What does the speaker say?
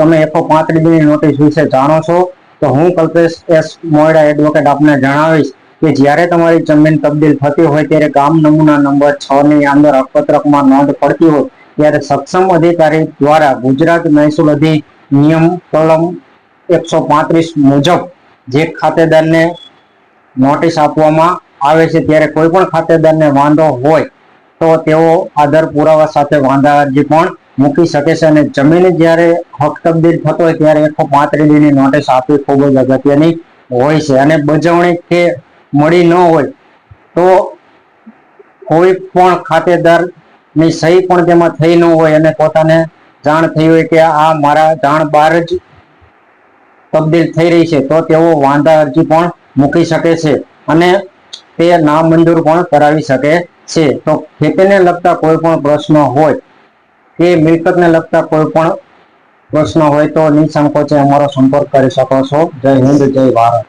તમે એકસો પાંત્રીસની નોટિસ વિશે જાણો છો, તો હું કલ્પેશ એસ મોયડા એડવોકેટ આપને જણાવીશ કે જ્યારે તમારી જમીન તબદીલ થતી હોય ત્યારે ગામ નમૂના નંબર છ ની અંદર અકપત્રકમાં નોંધ પડતી હોય, ત્યારે સક્ષમ અધિકારી દ્વારા ગુજરાત મહેસૂલ અધિનિયમ કલમ એકસો પાંત્રીસ મુજબ જે ખાતેદારને નોટિસ આપવામાં આવે છે, ત્યારે કોઈ પણ ખાતેદારને વાંધો હોય, તો તેઓ આધાર પુરાવા સાથે વાંધા અરજી પણ મૂકી શકે છે અને જમીન જ્યારે હક તબદીલ થતો હોય ત્યારે એકસો પાંત્રીસની નોટિસ આપવી ખૂબ જ અગત્યની હોય છે અને બજવણી કે મળી ન હોય તો કોઈ પણ ખાતેદારની સહી પણ તેમાં થઈ ન હોય અને પોતાને જાણ થઈ હોય કે આ મારા જાણ બહાર જ તબદીલ થઈ રહી છે, તો તેઓ વાંધા અરજી પણ મૂકી શકે છે અને તે નામંજૂર પણ કરાવી શકે છે. તો ખેતીને લગતા કોઈ પણ પ્રશ્ન હોય કે મિલકતને લગતા કોઈ પણ પ્રશ્ન હોય તો નિસંકોચે અમારો સંપર્ક કરી શકો છો. જય હિન્દ, જય ભારત.